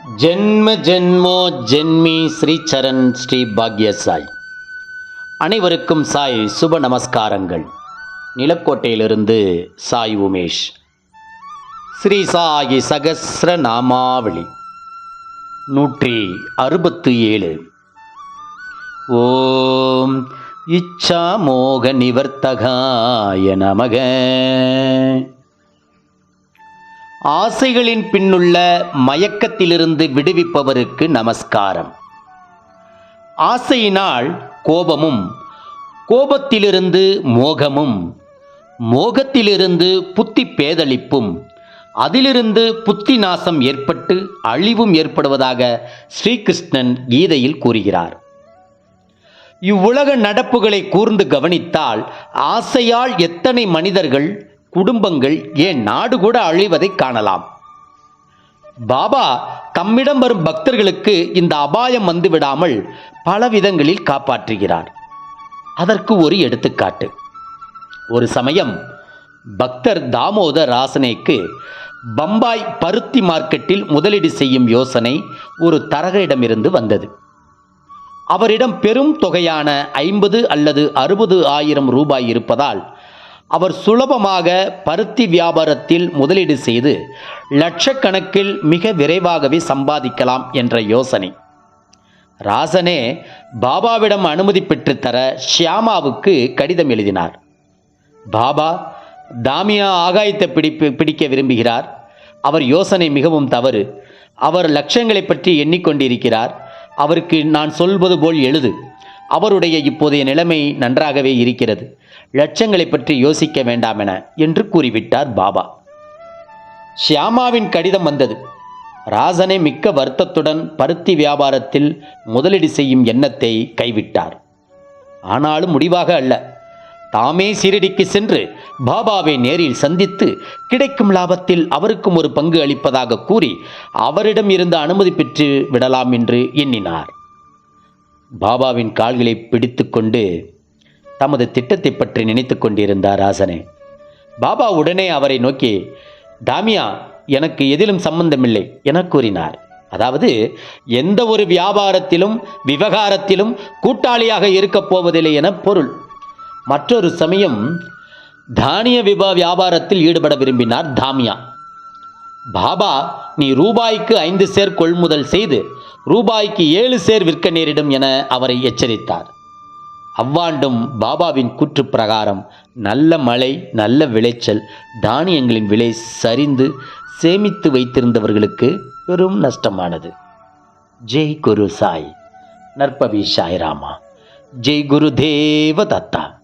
ஜென்ம ஜென்மோ ஜென்மி ஸ்ரீ சரண் ஸ்ரீ பாக்ய சாய் அனைவருக்கும் சாய் சுப நமஸ்காரங்கள். நிலக்கோட்டையிலிருந்து சாய் உமேஷ். ஸ்ரீ சாயி சகசிர நாமாவளி. நூற்றி அறுபத்து ஏழு. ஓம் இச்சா மோக நிவர்த்தகாய நமக. ஆசைகளின் பின்னுள்ள மயக்கத்திலிருந்து விடுவிப்பவருக்கு நமஸ்காரம். ஆசையினால் கோபமும் கோபத்திலிருந்து மோகமும் மோகத்திலிருந்து புத்தி பேதளிப்பும் அதிலிருந்து புத்தி நாசம் ஏற்பட்டு அழிவும் ஏற்படுவதாக ஸ்ரீகிருஷ்ணன் கீதையில் கூறுகிறார். இவ்வுலக நடப்புகளை கூர்ந்து கவனித்தால் ஆசையால் எத்தனை மனிதர்கள் குடும்பங்கள் ஏன் நாடு கூட அழிவதை காணலாம்? பாபா தம்மிடம் வரும் பக்தர்களுக்கு இந்த அபாயம் வந்து விடாமல் பல விதங்களில் காப்பாற்றுகிறார். அதற்கு ஒரு எடுத்துக்காட்டு. ஒரு சமயம் பக்தர் தாமோதர் ராசனேக்கு பம்பாய் பருத்தி மார்க்கெட்டில் முதலீடு செய்யும் யோசனை ஒரு தரகரிடமிருந்து வந்தது. அவரிடம் பெரும் தொகையான ஐம்பது அல்லது அறுபது ஆயிரம் ரூபாய் இருப்பதால் அவர் சுலபமாக பருத்தி வியாபாரத்தில் முதலீடு செய்து லட்சக்கணக்கில் மிக விரைவாகவே சம்பாதிக்கலாம் என்ற யோசனை. ராசனே பாபாவிடம் அனுமதி பெற்றுத்தர ஷியாமாவுக்கு கடிதம் எழுதினார். பாபா தாமியா ஆகாயத்தை பிடிப்பு பிடிக்க விரும்புகிறார். அவர் யோசனை மிகவும் தவறு. அவர் லட்சங்களை பற்றி எண்ணிக்கொண்டிருக்கிறார். அவருக்கு நான் சொல்வது போல் எழுது. அவருடைய இப்போதைய நிலைமை நன்றாகவே இருக்கிறது. லட்சங்களை பற்றி யோசிக்க வேண்டாம் என என்று கூறிவிட்டார் பாபா. ஷியாமாவின் கடிதம் வந்தது. ராசனை மிக்க வருத்தத்துடன் பருத்தி வியாபாரத்தில் முதலீடு செய்யும் எண்ணத்தை கைவிட்டார். ஆனாலும் முடிவாக அல்ல. தாமே சீரடிக்கு சென்று பாபாவை நேரில் சந்தித்து கிடைக்கும் லாபத்தில் அவருக்கும் ஒரு பங்கு அளிப்பதாக கூறி அவரிடம் இருந்து அனுமதி பெற்று விடலாம் என்று எண்ணினார். பாபாவின் கால்களை பிடித்துக்கொண்டு தமது திட்டத்தை பற்றி நினைத்து கொண்டிருந்தார் ஆசனே. பாபா உடனே அவரை நோக்கி தாமியா எனக்கு எதிலும் சம்பந்தமில்லை என கூறினார். அதாவது எந்த ஒரு வியாபாரத்திலும் விவகாரத்திலும் கூட்டாளியாக இருக்கப் போவதில்லை என பொருள். மற்றொரு சமயம் தானிய விபா வியாபாரத்தில் ஈடுபட விரும்பினார் தாமியா. பாபா நீ ரூபாய்க்கு ஐந்து சேர் கொள்முதல் செய்து ரூபாய்க்கு ஏழு சேர் விற்க நேரிடும் என அவரை எச்சரித்தார். அவ்வாண்டும் பாபாவின் கூற்று பிரகாரம் நல்ல மழை நல்ல விளைச்சல் தானியங்களின் விலை சரிந்து சேமித்து வைத்திருந்தவர்களுக்கு பெரும் நஷ்டமானது. ஜெய் குரு சாய். நற்பவி சாய்ராமா. ஜெய் குரு தேவ தத்தா